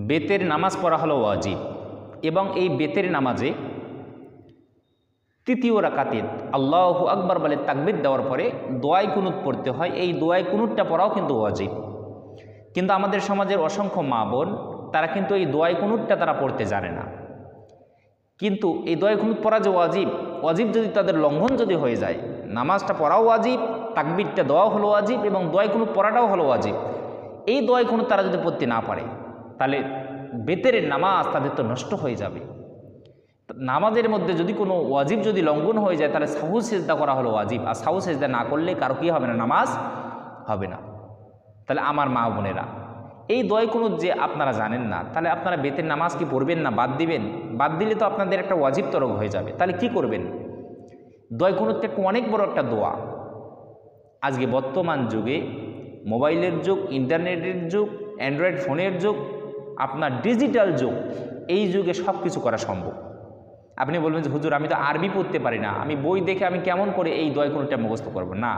বেতের নামাজ পড়া হলো ওয়াজিব। এবং এই বেতের নামাজে তৃতীয় রাকাতে আল্লাহ আকবর বলে তাকবির দেওয়ার পরে দোয়াই কুনুত পড়তে হয়। এই দোয়াই কুনুতটা পড়াও কিন্তু ওয়াজিব। কিন্তু আমাদের সমাজের অসংখ্য মা বোন, তারা কিন্তু এই দোয়াই কুনুতটা তারা পড়তে জানে না। কিন্তু এই দোয়াই কুনুত পড়া যে ওয়াজিব ওয়াজিব যদি তাদের লঙ্ঘন যদি হয়ে যায়, নামাজটা পড়াও ওয়াজিব, তাকবিরটা দেওয়াও হলো ওয়াজিব এবং দোয়াই কুনুত পড়াটাও হলো ওয়াজিব। এই দোয়াই কুনুত তারা যদি পড়তে না পারে তাহলে বেতের নামাজ তাদের তো নষ্ট হয়ে যাবে। নামাজের মধ্যে যদি কোনো ওয়াজিব যদি লঙ্ঘন হয়ে যায়, তাহলে সাহু সেজদা করা হলো ওয়াজিব। আর সাহু সেজদা না করলে কারও কী হবে না, নামাজ হবে না। তাহলে আমার মা বোনেরা, এই দয় কোনো যে আপনারা জানেন না, তাহলে আপনারা বেতের নামাজ কি পড়বেন না বাদ দিবেন? বাদ দিলে তো আপনাদের একটা ওয়াজিব তরক হয়ে যাবে। তাহলে কি করবেন? দয় কোনো একটা অনেক বড় একটা দোয়া। আজকে বর্তমান যুগে মোবাইলের যুগ, ইন্টারনেটের যুগ, অ্যান্ড্রয়েড ফোনের যুগ আপনার ডিজিটাল যুগ, এই যুগে সব কিছু করা সম্ভব। আপনি বলবেন যে, হুজুর, আমি তো আরবি পড়তে পারি না। আমি বই দেখে আমি কেমন করে এই দয় কোনোটা মুখস্থ করব? না,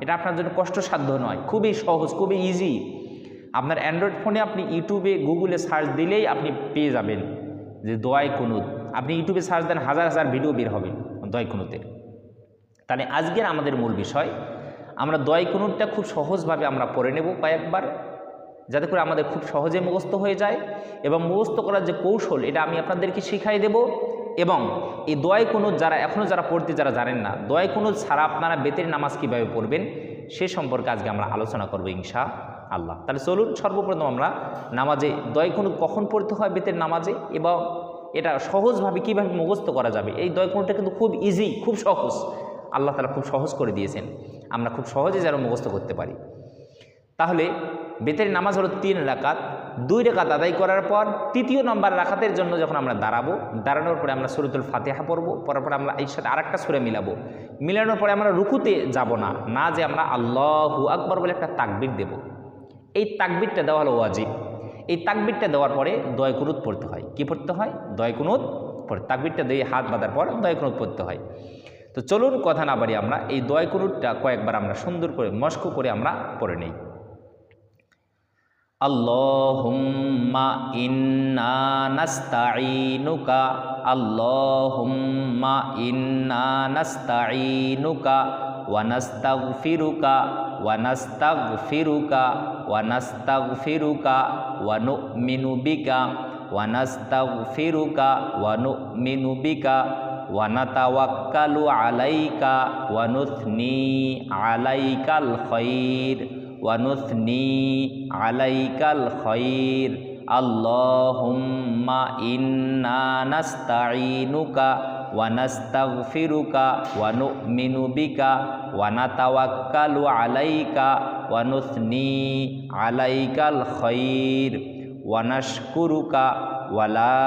এটা আপনার জন্য কষ্টসাধ্য নয়। খুবই সহজ, খুবই ইজি আপনার অ্যান্ড্রয়েড ফোনে আপনি ইউটিউবে গুগলে সার্চ দিলেই আপনি পেয়ে যাবেন যে, দয় কুনুত। আপনি ইউটিউবে সার্চ দেন, হাজার হাজার ভিডিও বের হবে দয় কুনুতের তাহলে আজকের আমাদের মূল বিষয়, আমরা দয় কুনুতটা খুব সহজভাবে আমরা পড়ে নেব কয়েকবার। যাতে করে আমাদের খুব সহজে মুখস্থ হয়ে যায় এবং মুখস্থ করার যে কৌশল, এটা আমি আপনাদেরকে শিখাই দেব। এবং এই দোয়াই কুনুত যারা এখনও যারা পড়তে যারা জানেন না, দোয়াই কুনুত ছাড়া আপনারা বেতের নামাজ কীভাবে পড়বেন, সে সম্পর্কে আজকে আমরা আলোচনা করব ইনশা আল্লাহ তাহলে চলুন, সর্বপ্রথম আমরা নামাজে দয় কুনুত কখন পড়তে হয় বেতের নামাজে এবং এটা সহজভাবে কীভাবে মুখস্থ করা যাবে? এই দয় কুনুতটা কিন্তু খুব ইজি খুব সহজ। আল্লাহ তালা খুব সহজ করে দিয়েছেন। আমরা খুব সহজে যেন মুখস্থ করতে পারি। তাহলে বেতের নামাজ হলো তিন রাকাত, দুই রেখাত আদায় করার পর তৃতীয় নম্বর রাখাতের জন্য যখন আমরা দাঁড়াবো, দাঁড়ানোর পরে আমরা সুরতুল ফাতেহা পড়ব পরার পরে আমরা এই সাথে আরেকটা সুরে মিলাবো। মিলানোর পরে আমরা রুকুতে যাব না না যে আমরা আল্লাহু আকবর বলে একটা তাকবির দেব। এই তাকবিরটা দেওয়া হলো ওয়াজিব। এই তাকবিরটা দেওয়ার পরে দয় কুনুত পড়তে হয়। কি পড়তে হয়? দয় কুনুত পড়ে, তাকবিরটা দিয়ে হাত বাঁধার পর দয় কুনুত পড়তে হয়। তো চলুন কথা না বাড়ি আমরা এই দয় কুনুতটা কয়েকবার আমরা সুন্দর করে মস্ক করে আমরা পড়ে নেই। আল্লাহুম্মা ইন্না নাস্তাঈনুকা আল্লাহুম্মা ইন্না নাস্তাঈনুকা ওয়া নাস্তাগফিরুকা ওয়া নাস্তাগফিরুকা ওয়া নাস্তাগফিরুকা ওয়া নু'মিনু বিকা ওয়া নাস্তাগফিরুকা ওয়া নু'মিনু বিকা ওয়া নাতাওয়াক্কালু আলাইকা ওয়া নুথনি আলাইকাল খাইর ওয়ানুথনি আলাইকাল খৈর আল্লাহুম্মা ইন্না নাস্তাঈনুকা ওয়া নাস্তাগফিরুকা ওয়া নু'মিনু বিকা ওয়া নাতাওয়াক্কালু আলাইকা ওয়া নুথনি আলাইকাল খৈর ওয়া নাশকুরুকা ওয়া লা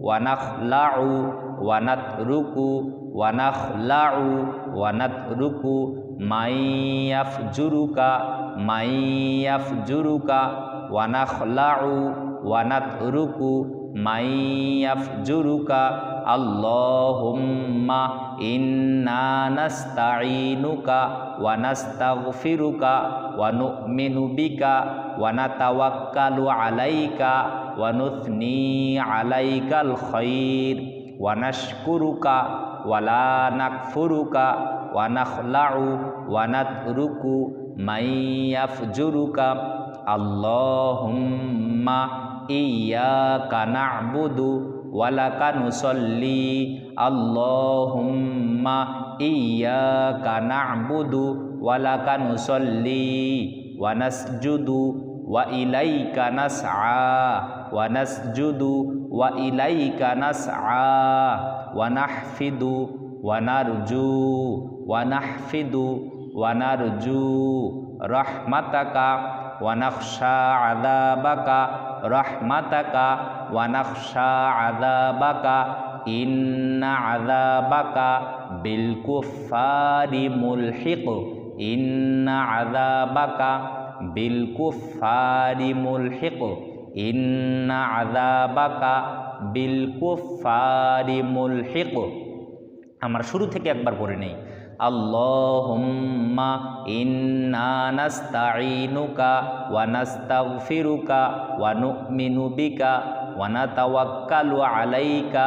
wanak lau wanat ruku wanak lau wanat ruku mayaf juruka mayaf juruka wanak lau wanat ruku mayaf juruka Allahumma inna nasta'inuka wa nastaghfiruka wa nu'minu bika. wa natawakkalu 'alaika wa nuthni 'alaikal khair wa nashkuruka wa la nakfuruka wa nakhla'u wa natruku may yafjuruka Allahumma iyyaka na'budu wa laka nusalli Allahumma iyyaka na'budu wa laka nusalli wa nasjudu وإليك نسعى ونسجد وإليك نسعى ونحفد ونرجو ونحفد ونرجو رحمتك ونخشى عذابك رحمتك ونخشى عذابك إن عذابك بالكفار ملحق إن عذابك আযাবাকা ইন্না আযাবাকা বিল কুফারি মুলহিক ইন্না আযাবাকা বিল কুফারি মুলহিক ইন্না আযাবাকা বিল কুফারি মুলহিক আমরা শুরু থেকে একবার পড়ে নেই। আল্লাহুম্মা ইন্না নাস্তাঈনুকা ওয়া নাস্তাগফিরুকা ওয়া নু'মিনু বিকা ওয়া নাতাওয়াক্কালু আলাইকা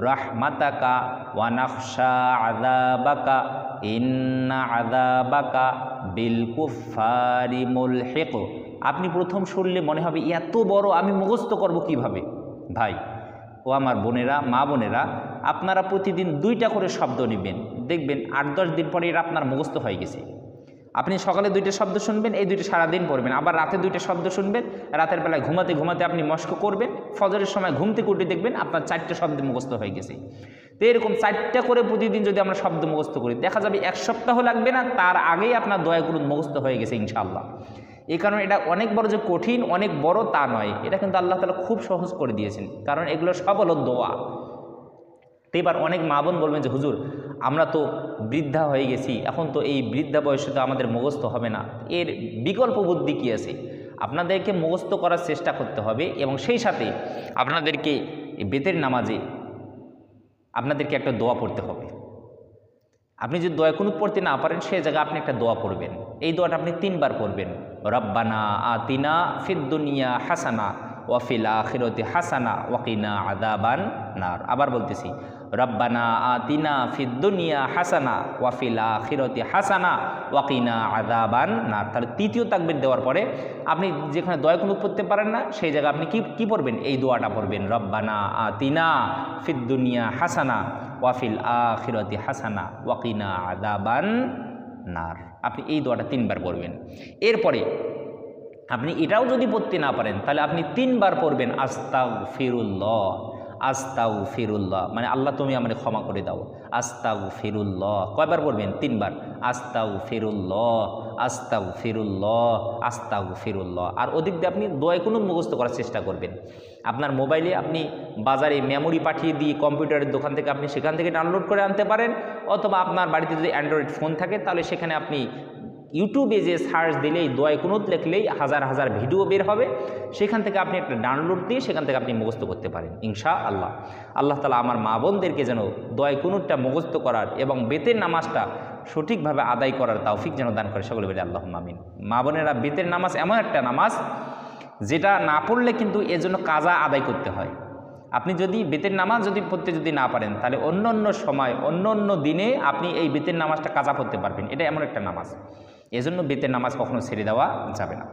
রাহমাতাকা ওয়া নাখশা আযাবাকা, ইন্না আযাবাকা বিল কুফারি মুলহিক। আপনি প্রথম শুনলে মনে হবে, এত বড় আমি মুখস্থ করব কীভাবে? ভাই, ও আমার বোনেরা, মা বোনেরা, আপনারা প্রতিদিন দুইটা করে শব্দ নেবেন। দেখবেন আট দশ দিন পরে এটা আপনার মুখস্থ হয়ে গেছে। আপনি সকালে দুইটা শব্দ শুনবেন, এই দুইটা সারাদিন পড়বেন। আবার রাতে দুইটা শব্দ শুনবেন, রাতের বেলায় ঘুমাতে ঘুমাতে আপনি মস্ক করবেন, ফজরের সময় ঘুম থেকে দেখবেন আপনার চারটে শব্দ মুখস্থ হয়ে গেছে। তো এরকম চারটা করে প্রতিদিন যদি আমরা শব্দ মুখস্থ করি, দেখা যাবে এক সপ্তাহ লাগবে না, তার আগেই আপনার দয়াগুলো মুখস্থ হয়ে গেছে ইনশাআল্লাহ। এই কারণে এটা অনেক বড় যে কঠিন, অনেক বড় তা নয়, এটা কিন্তু আল্লাহ তালা খুব সহজ করে দিয়েছেন। কারণ এগুলো সব হলো দোয়া। তো এবার অনেক মা বোন বলবেন যে, হুজুর, আমরা তো বৃদ্ধা হয়ে গেছি, এখন তো এই বৃদ্ধা বয়সে তো আমাদের মুখস্থ হবে না। এর বিকল্প বুদ্ধি কী আছে? আপনাদেরকে মুখস্থ করার চেষ্টা করতে হবে এবং সেই সাথে আপনাদেরকে বেতের নামাজে আপনাদেরকে একটা দোয়া পড়তে হবে। আপনি যদি দোয়া কোনো পড়তে না পারেন, সে জায়গায় আপনি একটা দোয়া পড়বেন। এই দোয়াটা আপনি তিনবার পড়বেন। রব্বানা আতিনা ফিদ্দুনিয়া হাসানা। ওয়াফিল আখিরতি হাসানা ওয়াকিনা আদাবান নার। আবার বলতেছি, রব্বানা আতিনা ফিদ্দুনিয়া হাসানা ওয়াফিল আখিরতি হাসানা ওয়াকিনা আদাবান নার। তার তৃতীয় তাকবির দেওয়ার পরে আপনি যেখানে দয়া কোনো পড়তে পারেন না, সেই জায়গায় আপনি কি, কী পড়বেন? এই দোয়াটা পড়বেন, রব্বানা আতিনা ফিদ্দুনিয়া হাসানা ওয়াফিল আখিরতি হাসানা ওয়াকিনা আদাবান নার। আপনি এই দোয়াটা তিনবার পড়বেন। এরপরে আপনি এটাও যদি পড়তে না পারেন, তাহলে আপনি তিনবার পড়বেন আস্তাউ ফিরুল্লাহ আস্তাউ ফিরুল্লাহ মানে আল্লাহ তুমি আমাকে ক্ষমা করে দাও। আস্তাউ ফিরুল্লাহ কয়বার পড়বেন? তিনবার। আস্তাউ ফিরুল্লাহ আস্তাউ ফিরুল্লাহ আস্তাউ ফিরুল্লাহ আর ওদিক দিয়ে আপনি দয় কোনো মুখস্থ করার চেষ্টা করবেন। আপনার মোবাইলে আপনি বাজারে মেমোরি পাঠিয়ে দিয়ে কম্পিউটারের দোকান থেকে আপনি সেখান থেকে ডাউনলোড করে আনতে পারেন, অথবা আপনার বাড়িতে যদি অ্যান্ড্রয়েড ফোন থাকে, তাহলে সেখানে আপনি ইউটিউবে যে সার্চ দিলেই দয় কুনুত লিখলেই হাজার হাজার ভিডিও বের হবে। সেখান থেকে আপনি একটা ডাউনলোড দিয়ে সেখান থেকে আপনি মুখস্থ করতে পারেন ইনশা আল্লাহ আল্লাহ তালা আমার মা বোনদেরকে যেন দয় কুনুতটা মুখস্থ করার এবং বেতের নামাজটা সঠিকভাবে আদায় করার তাওফিক যেন দান করে, সকলে বলে আল্লাহ মামিন মা বোনেরা, বেতের নামাজ এমন একটা নামাজ যেটা না পড়লে কিন্তু এজন্য কাজা আদায় করতে হয়। আপনি যদি বেতের নামাজ যদি পড়তে যদি না পারেন, তাহলে অন্য অন্য সময় অন্য অন্য দিনে আপনি এই বেতের নামাজটা কাজা পড়তে পারবেন। এটা এমন একটা নামাজ। এজন্য বেতের নামাজ কখনো ছেড়ে দেওয়া যাবে না।